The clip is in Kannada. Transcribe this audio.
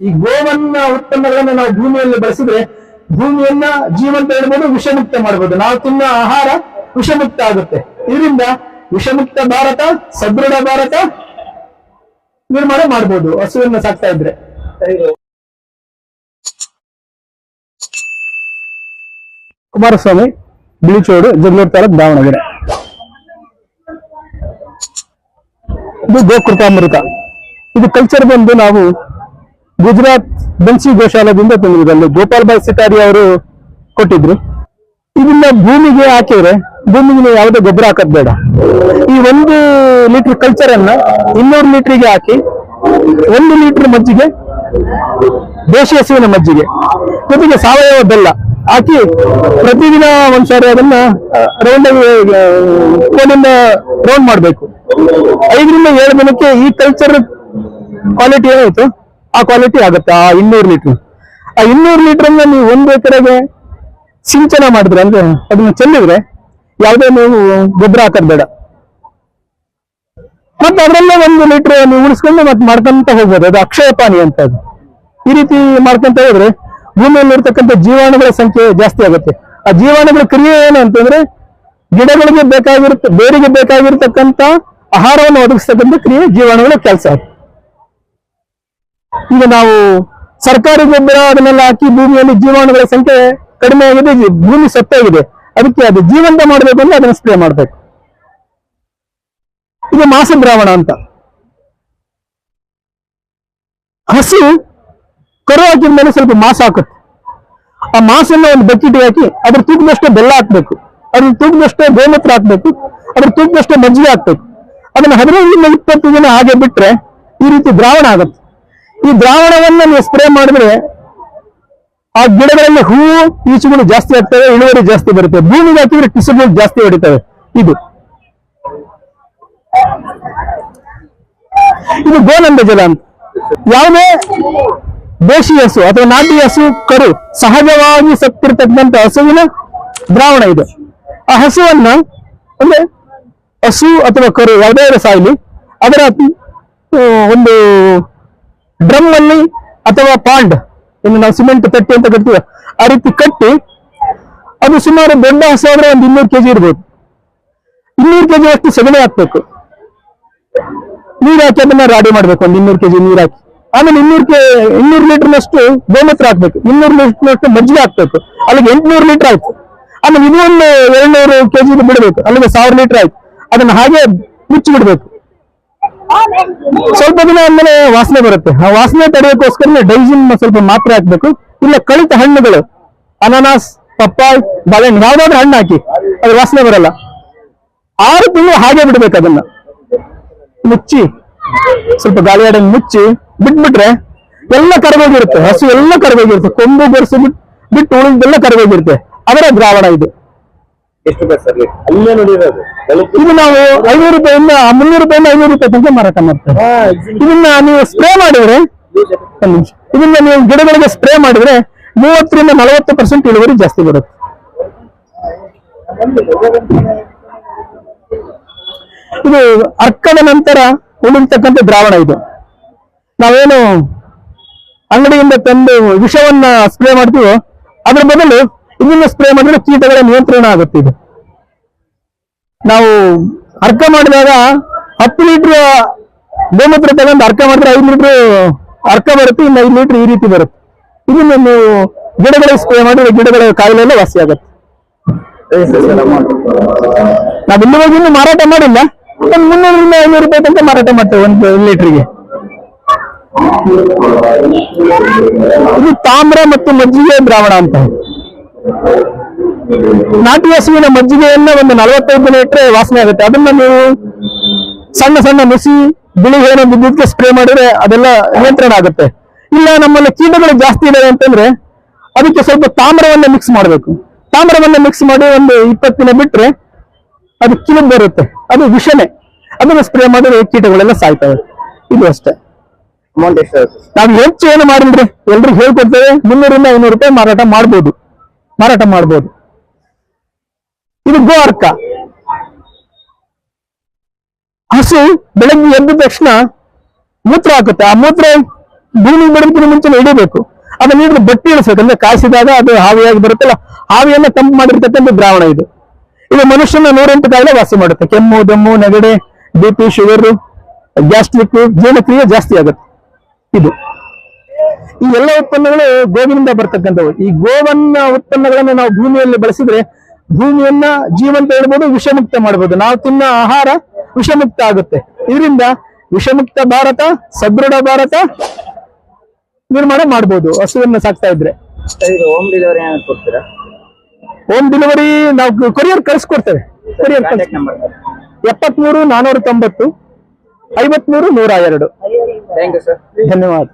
ಈ ಗೋವನ್ನ ಉತ್ಪನ್ನಗಳನ್ನ ನಾವು ಭೂಮಿಯಲ್ಲಿ ಬಳಸಿದ್ರೆ ಭೂಮಿಯನ್ನ ಜೀವಂತ ಇಡಬಹುದು ವಿಷಮುಕ್ತ ಮಾಡಬಹುದು ನಾವು ತಿನ್ನೋ ಆಹಾರ ವಿಷಮುಕ್ತ ಆಗುತ್ತೆ. ಇದರಿಂದ ವಿಷಮುಕ್ತ ಭಾರತ, ಸದೃಢ ಭಾರತ ನಿರ್ಮಾಣ ಮಾಡಬಹುದು ಹಸುವನ್ನ ಸಾಕ್ತಾ ಇದ್ರೆ. ಕುಮಾರಸ್ವಾಮಿ, ಬಿಳಿಚೋಡು, ಜಗಳೂರು ತಾಲೂಕ್ ದಾವಣಗೆರೆ. ಇದು ಗೋಕೃತಾಮೃತ ಇದು ಕಲ್ಚರ್ ಬಂದು ನಾವು ಗುಜರಾತ್ ಬನ್ಸಿ ಗೋಶಾಲದಿಂದ ತಂದಿದ್ರು ಗೋಪಾಲ್ ಬಾಯ್ ಸಿಟಾರಿ ಅವರು ಕೊಟ್ಟಿದ್ರು. ಇದನ್ನ ಭೂಮಿಗೆ ಹಾಕಿದ್ರೆ ಭೂಮಿಗೆ ಯಾವುದೇ ಗೊಬ್ಬರ ಹಾಕೋದ್ ಬೇಡ. ಈ ಒಂದು ಲೀಟರ್ ಕಲ್ಚರ್ ಅನ್ನ ಇನ್ನೂರು ಲೀಟರ್ಗೆ ಹಾಕಿ ಒಂದು ಲೀಟರ್ ಮಜ್ಜಿಗೆ, ದೇಶೀಯ ಹಸುವಿನ ಮಜ್ಜಿಗೆ, ಜೊತೆಗೆ ಸಾವಯವ ಬೆಲ್ಲ ಹಾಕಿ ಪ್ರತಿದಿನ ಒಂದ್ಸಾರಿ ಅದನ್ನ ರೌಂಡ್ ಕೋಲಿಂದ ರೌಂಡ್ ಮಾಡಬೇಕು. ಐದರಿಂದ ಏಳು ದಿನಕ್ಕೆ ಈ ಕಲ್ಚರ್ ಕ್ವಾಲಿಟಿ ಏನಾಯ್ತು? ಆ ಕ್ವಾಲಿಟಿ ಆಗುತ್ತೆ? ಆ ಇನ್ನೂರು ಲೀಟರ್ ಆ ಇನ್ನೂರು ಲೀಟರ್ ಅಂದ್ರೆ ನೀವು ಒಂದು ಎಕರೆಗೆ ಸಿಂಚನ ಮಾಡಿದ್ರೆ, ಅಂದ್ರೆ ಅದನ್ನ ಚೆಲ್ಲಿದ್ರೆ ಯಾವುದೇ ನೀವು ಗೊಬ್ಬರ ಹಾಕೋದ್ ಬೇಡ ಮತ್ತೆ ಅದರಲ್ಲೇ ಒಂದು ಲೀಟರ್ ನೀವು ಉಳಿಸ್ಕೊಂಡು ಮತ್ತೆ ಮಾಡ್ಕೊಂತ ಹೋಗ್ಬೋದು. ಅದು ಅಕ್ಷಯ ಪಾನಿ ಅಂತ ಅದು. ಈ ರೀತಿ ಮಾಡ್ಕೊಂತ ಹೋದ್ರೆ ಭೂಮಿಯಲ್ಲಿ ಇರ್ತಕ್ಕಂಥ ಜೀವಾಣುಗಳ ಸಂಖ್ಯೆ ಜಾಸ್ತಿ ಆಗುತ್ತೆ. ಆ ಜೀವಾಣುಗಳ ಕ್ರಿಯೆ ಏನು ಅಂತಂದ್ರೆ ಗಿಡಗಳಿಗೆ ಬೇಕಾಗಿರುತ್ತೆ ಬೇರಿಗೆ ಬೇಕಾಗಿರ್ತಕ್ಕಂಥ ಆಹಾರವನ್ನು ಒದಗಿಸ್ತಕ್ಕಂಥ ಕ್ರಿಯೆ ಜೀವಾಣುಗಳ ಕೆಲಸ. ಈಗ ನಾವು ಸರ್ಕಾರಿ ಗೊಬ್ಬರ ಅದನ್ನೆಲ್ಲ ಹಾಕಿ ಭೂಮಿಯಲ್ಲಿ ಜೀವಾಣುಗಳ ಸಂಖ್ಯೆ ಕಡಿಮೆ ಆಗಿದೆ ಭೂಮಿ ಸತ್ತಾಗಿದೆ. ಅದಕ್ಕೆ ಅದು ಜೀವಂತ ಮಾಡಬೇಕು ಅಂದ್ರೆ ಅದನ್ನ ಸ್ಪ್ರೇ ಮಾಡಬೇಕು. ಇದು ಮಾಸ ದ್ರಾವಣ ಅಂತ. ಹಸಿ ಕರು ಹಾಕಿದ ಮೇಲೆ ಸ್ವಲ್ಪ ಮಾಸ ಹಾಕುತ್ತೆ. ಆ ಮಾಸನ್ನ ಒಂದು ಬಕೆಟ್ಗೆ ಹಾಕಿ ಅದ್ರ ತೂಕದಷ್ಟೇ ಬೆಲ್ಲ ಹಾಕ್ಬೇಕು. ಅದ್ರ ತೂಕದಷ್ಟೇ ಗೋಮೂತ್ರ ಹಾಕ್ಬೇಕು. ಅದ್ರ ತೂಕದಷ್ಟೇ ಮಜ್ಜಿಗೆ ಹಾಕ್ಬೇಕು. ಅದನ್ನ ಹದಿನೈದರಿಂದ ಇಪ್ಪತ್ತು ದಿನ ಹಾಗೆ ಬಿಟ್ರೆ ಈ ರೀತಿ ದ್ರಾವಣ ಆಗುತ್ತೆ. ಈ ದ್ರಾವಣವನ್ನ ನೀವು ಸ್ಪ್ರೇ ಮಾಡಿದ್ರೆ ಆ ಗಿಡಗಳಲ್ಲಿ ಹೂವು ಈಚುಗಳು ಜಾಸ್ತಿ ಆಗ್ತವೆ, ಇಳುವರಿ ಜಾಸ್ತಿ ಬರುತ್ತೆ. ಭೂಮಿಗೆ ಹಾಕಿದ್ರೆ ಟಿಸುಗಳು ಜಾಸ್ತಿ ಹೊಡಿತವೆ. ಇದು. ಇದು ಗೋನಂದ ಜಲ ಅಂತ. ಯಾವುದೇ ದೇಶಿ ಹಸು ಅಥವಾ ನಾಟಿ ಹಸು, ಕರು, ಸಹಜವಾಗಿ ಸತ್ತಿರ್ತಕ್ಕಂಥ ಹಸುವಿನ ದ್ರಾವಣ ಇದು. ಆ ಹಸುವನ್ನ ಅಂದ್ರೆ ಹಸು ಅಥವಾ ಕರು, ಯಾವುದೇ ಸಾಯಿಲಿ, ಅದರ ಒಂದು ಡ್ರಮ್ ಅಲ್ಲಿ ಅಥವಾ ಪಾಂಡ್, ಇನ್ನು ನಾವು ಸಿಮೆಂಟ್ ತಟ್ಟಿ ಅಂತ ಕಟ್ತೀವಿ ಆ ರೀತಿ ಕಟ್ಟಿ, ಅದು ಸುಮಾರು ದೊಡ್ಡ ಹಸು ಆದ್ರೆ ಒಂದು ಇನ್ನೂರು ಕೆಜಿ ಇರ್ಬೋದು. ಇನ್ನೂರು ಕೆಜಿ ಅಷ್ಟು ಸಗಣಿ ಹಾಕ್ಬೇಕು. ನೀರ್ ಹಾಕಿ ಅದನ್ನ ರಾಡಿ ಮಾಡ್ಬೇಕು, ಒಂದು ಇನ್ನೂರು ಕೆಜಿ ನೀರ್ ಹಾಕಿ. ಆಮೇಲೆ ಇನ್ನೂರು ಕೆ, ಇನ್ನೂರು ಲೀಟರ್ನಷ್ಟು ಗೋಮೂತ್ರ ಹಾಕ್ಬೇಕು. ಇನ್ನೂರು ಲೀಟರ್ನಷ್ಟು ಮಜ್ಜಿಗೆ ಹಾಕ್ಬೇಕು. ಅಲ್ಲಿಗೆ ಎಂಟುನೂರು ಲೀಟರ್ ಆಯ್ತು. ಆಮೇಲೆ ಇನ್ನೊಂದು ಎರಡ್ನೂರು ಕೆಜಿ ಬಿಡಬೇಕು. ಅಲ್ಲಿಗೆ ಸಾವಿರ ಲೀಟರ್ ಆಯ್ತು. ಅದನ್ನ ಹಾಗೆ ಮುಚ್ಚಿ ಬಿಡ್ಬೇಕು ಸ್ವಲ್ಪ ದಿನ ಆದ್ಮೇಲೆ ವಾಸನೆ ಬರುತ್ತೆ. ಆ ವಾಸನೆ ತಡೆಯೋಕ್ಕೋಸ್ಕರ ಡೈಜಿನ್ ಸ್ವಲ್ಪ ಮಾತ್ರೆ ಹಾಕ್ಬೇಕು. ಇಲ್ಲ, ಕಳಿತ ಹಣ್ಣುಗಳು. ಅನಾನಸ್, ಪಪ್ಪಾಯ್ ಬಾಳೆಹಣ್ಣು ಯಾವ್ದಾದ್ರು ಹಣ್ಣು ಹಾಕಿ. ಅದು ವಾಸನೆ ಬರಲ್ಲ. ಆರು ತಿಂಗಳು ಹಾಗೆ ಬಿಡ್ಬೇಕು ಅದನ್ನ. ಮುಚ್ಚಿ. ಸ್ವಲ್ಪ ಗಾಳಿ ಆಡಂಗ್ ಮುಚ್ಚಿ. ಬಿಟ್ಬಿಟ್ರೆ ಎಲ್ಲ ಕರಗೋಗಿರುತ್ತೆ. ಹಸು ಎಲ್ಲ ಕರಗೋಗಿರುತ್ತೆ. ಕೊಂಬು, ಬೆರೆಸಿ ಬಿಟ್ಟು ಬಿಟ್ಟು ಉಳಿದೆಲ್ಲ ಕರಗೋಗಿರುತ್ತೆ. ಅದರ ದ್ರಾವಣ ಇದು. ಎಷ್ಟು ರೂಪಾಯಿ ಸರ್? ಅಲ್ಲೇ ನೋಡಿರೋದು. ಇದು ನಾವು ಐನೂರು ರೂಪಾಯಿಂದ ಮುನ್ನೂರು ರೂಪಾಯಿಂದ ಐನೂರು ರೂಪಾಯಿ ತನಕ ಮಾರಾಟ ಮಾಡ್ತೇವೆ. ಇದನ್ನ ನೀವು ಸ್ಪ್ರೇ ಮಾಡಿದ್ರೆ ಒಂದ್ ನಿಮಿಷ. ಇದನ್ನ ನೀವು ಗಿಡಗಳಿಗೆ ಸ್ಪ್ರೇ ಮಾಡಿದ್ರೆ ಮೂವತ್ತರಿಂದ ನಲವತ್ತು ಪರ್ಸೆಂಟ್ ಇಳುವರಿ ಜಾಸ್ತಿ ಬರುತ್ತೆ. ಇದು ಅರ್ಕದ ನಂತರ ಉಳಿರ್ತಕ್ಕಂಥ ದ್ರಾವಣ ಇದು. ನಾವೇನು ಅಂಗಡಿಯಿಂದ ತಂದು ವಿಷವನ್ನ ಸ್ಪ್ರೇ ಮಾಡ್ತೀವೋ ಅದ್ರ ಬದಲು ಇದನ್ನ ಸ್ಪ್ರೇ ಮಾಡಿದ್ರೆ ಕೀಟಗಳ ನಿಯಂತ್ರಣ ಆಗುತ್ತಿದೆ. ನಾವು ಅರ್ಕ ಮಾಡಿದಾಗ ಹತ್ತು ಲೀಟರ್ ಗೋಮೂತ್ರ ತಗೊಂಡು ಅರ್ಕ ಮಾಡಿದ್ರೆ ಐದು ಲೀಟರ್ ಅರ್ಕ ಬರುತ್ತೆ, ಇನ್ನು ಐದು ಲೀಟರ್ ಈ ರೀತಿ ಬರುತ್ತೆ. ಇದನ್ನ ನೀವು ಗಿಡಗಳಿಗೆ ಸ್ಪ್ರೇ ಮಾಡಿದ್ರೆ ಗಿಡಗಳ ಕಾಯಿಲೆ ಎಲ್ಲ ವಾಸಿ ಆಗುತ್ತೆ. ನಾವು ಇಲ್ಲಿವರೆಗೂ ಇನ್ನೂ ಮಾರಾಟ ಮಾಡಿಲ್ಲ. ಒಂದು ಮುನ್ನೂರರಿಂದ ಐನೂರು ರೂಪಾಯಿ ತನಕ ಮಾರಾಟ ಮಾಡ್ತೇವೆ ಒಂದು ಲೀಟರ್ಗೆ. ಇದು ತಾಮ್ರ ಮತ್ತು ಮಜ್ಜಿಗೆ ದ್ರಾವಣ ಅಂತ. ನಾಟಿ ಹಸುವಿನ ಮಜ್ಜಿಗೆಯನ್ನ ಒಂದು ನಲವತ್ತೈದು ದಿನ ಇಟ್ಟರೆ ವಾಸನೆ ಆಗುತ್ತೆ. ಅದನ್ನ ನೀವು ಸಣ್ಣ ಸಣ್ಣ ನುಸಿ ಬಿಳಿ ಏನೋ ಬಿದ್ದಿದ್ದಕ್ಕೆ ಸ್ಪ್ರೇ ಮಾಡಿದ್ರೆ ಅದೆಲ್ಲ ನಿಯಂತ್ರಣ ಆಗುತ್ತೆ. ಇಲ್ಲ ನಮ್ಮಲ್ಲಿ ಕೀಟಗಳು ಜಾಸ್ತಿ ಇದಾವೆ ಅಂತಂದ್ರೆ ಅದಕ್ಕೆ ಸ್ವಲ್ಪ ತಾಮ್ರವನ್ನ ಮಿಕ್ಸ್ ಮಾಡಬೇಕು. ತಾಮ್ರವನ್ನ ಮಿಕ್ಸ್ ಮಾಡಿ ಒಂದು ಇಪ್ಪತ್ತು ದಿನ ಬಿಟ್ರೆ ಅದು ಕಿಲು ಬರುತ್ತೆ. ಅದು ವಿಷನೆ. ಅದನ್ನ ಸ್ಪ್ರೇ ಮಾಡಿದ್ರೆ ಕೀಟಗಳೆಲ್ಲ ಸಾಯ್ತವೆ. ಇದು ಅಷ್ಟೇ. ನಾವು ಹೆಚ್ಚು ಏನು ಮಾಡಿಲ್ರಿ? ಎಲ್ರಿಗೂ ಹೇಳ್ಕೊಡ್ತೇವೆ. ಮುನ್ನೂರಿಂದ ಐನೂರು ರೂಪಾಯಿ ಮಾರಾಟ ಮಾಡ್ಬೋದು. ಮಾರಾಟ ಮಾಡ್ಬೋದು. ಇದು ಗೋ ಅರ್ಕ ಹಸು ಬೆಳಗ್ಗೆ ಎದ್ದ ತಕ್ಷಣ ಮೂತ್ರ ಹಾಕುತ್ತೆ. ಆ ಮೂತ್ರ ಭೂಮಿ ಬಿಡೋದಕ್ಕಿಂತ ಮುಂಚೆ ಹಿಡಿಬೇಕು. ಅದನ್ನ ನೀಡಿದ್ರೆ ಬಟ್ಟಿ ಇಳಿಸ್ಬೇಕು. ಅಂದ್ರೆ ಕಾಯಿಸಿದಾಗ ಅದು ಹಾವಿಯಾಗಿ ಬರುತ್ತಲ್ಲ, ಹಾವಿಯನ್ನ ತಂಪು ಮಾಡಿರ್ತಕ್ಕಂಥ ದ್ರಾವಣ ಇದು. ಇದು ಮನುಷ್ಯನ ನೂರೆಂಟು ಕಾಯಿಲೆ ವಾಸಿ ಮಾಡುತ್ತೆ. ಕೆಮ್ಮು, ದಮ್ಮು, ನೆಗಡೆ, ಬಿ ಪಿ, ಶುಗರ್, ಗ್ಯಾಸ್ಟ್ರಿಕ್ ಜೀರ್ಣಕ್ರಿಯೆ ಜಾಸ್ತಿ ಆಗುತ್ತೆ. ಇದು. ಈ ಎಲ್ಲ ಉತ್ಪನ್ನಗಳು ಗೋವಿನಿಂದ ಬರ್ತಕ್ಕಂಥವು. ಈ ಗೋವನ್ನ ಉತ್ಪನ್ನಗಳನ್ನು ನಾವು ಭೂಮಿಯಲ್ಲಿ ಬಳಸಿದ್ರೆ ಭೂಮಿಯನ್ನ ಜೀವಂತ ಇಡ್ಬೋದು ವಿಷಮುಕ್ತ ಮಾಡಬಹುದು ನಾವು ತಿನ್ನ ಆಹಾರ ವಿಷಮುಕ್ತ ಆಗುತ್ತೆ. ಇದರಿಂದ ವಿಷಮುಕ್ತ ಭಾರತ ಸದೃಢ ಭಾರತ ನಿರ್ಮಾಣ ಮಾಡಬಹುದು ಹಸುವನ್ನ ಸಾಕ್ತಾ ಇದ್ರೆ. ಹೋಮ್ ಡೆಲಿವರಿ ಕೊಡ್ತೀರಾ? ಹೋಮ್ ಡೆಲಿವರಿ ನಾವು ಕೊರಿಯರ್ ಕಳಿಸ್ಕೊಡ್ತೇವೆ. ಕೊರಿಯರ್ ಎಪ್ಪತ್ಮೂರು ನಾನೂರ ತೊಂಬತ್ತು ಐವತ್ಮೂರು ನೂರ ಎರಡು ಧನ್ಯವಾದ.